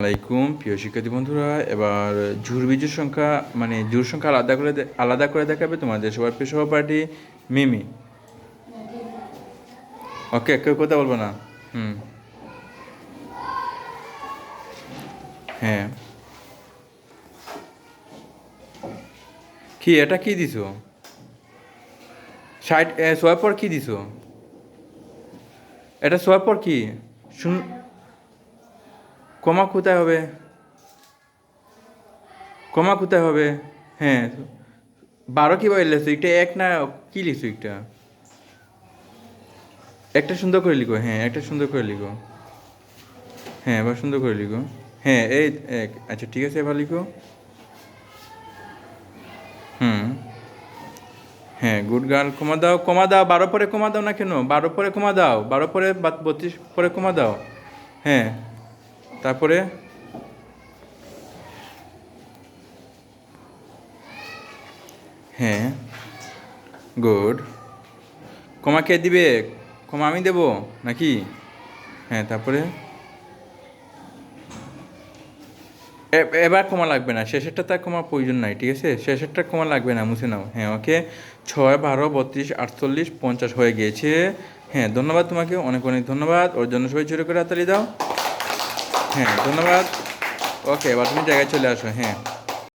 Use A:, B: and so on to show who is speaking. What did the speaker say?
A: আলাইকুম প্রিয় শিক্ষার্থী বন্ধুরা এবার জোর বিজুর সংখ্যা মানে জোর সংখ্যা আলাদা করে আলাদা করে দেখাবে তোমাদের সবার প্রিয় সহপাঠী মিমি। ওকে কেউ কথা বলব না? হুম। হ্যাঁ। কি এটা কি দিছো? ষাট এ, শোয়ার পর কি দিছো? এটা শোয়ার পর কি? শুন কমা কোথায় হবে? কমা কোথায় হবে? হ্যাঁ বারো কি কীভাবে লিখছো? এটা এক না কি লিখছো একটা? একটা সুন্দর করে লিখো হ্যাঁ একটা সুন্দর করে লিখো। হ্যাঁ এবার সুন্দর করে লিখো। হ্যাঁ এই এক আচ্ছা ঠিক আছে, এবার লিখো। হুম। হ্যাঁ গুড গার্ল, কমা দাও কমা দাও, বারো পরে কমা দাও না কেন? বারো পরে কমা দাও, বারো পরে বত্রিশ পরে কমা দাও। হ্যাঁ। তারপরে হ্যাঁ গুড কমা কে দিবে? কমা আমি দেবো নাকি? হ্যাঁ তারপরে? এবার কমা লাগবে না। শেষেরটা তার কমা প্রয়োজন নাই, ঠিক আছে? শেষেরটা কমা লাগবে না, মুছে নাও। হ্যাঁ ওকে। ছয়, বারো, বত্রিশ, আটচল্লিশ, পঞ্চাশ হয়ে গিয়েছে। হ্যাঁ ধন্যবাদ তোমাকে, অনেক অনেক ধন্যবাদ। ওর জন্য সবাই জোরে করে হাতালি দাও। হ্যাঁ ধন্যবাদ। ওকে এবার তুমি জায়গায় চলে আসো হ্যাঁ।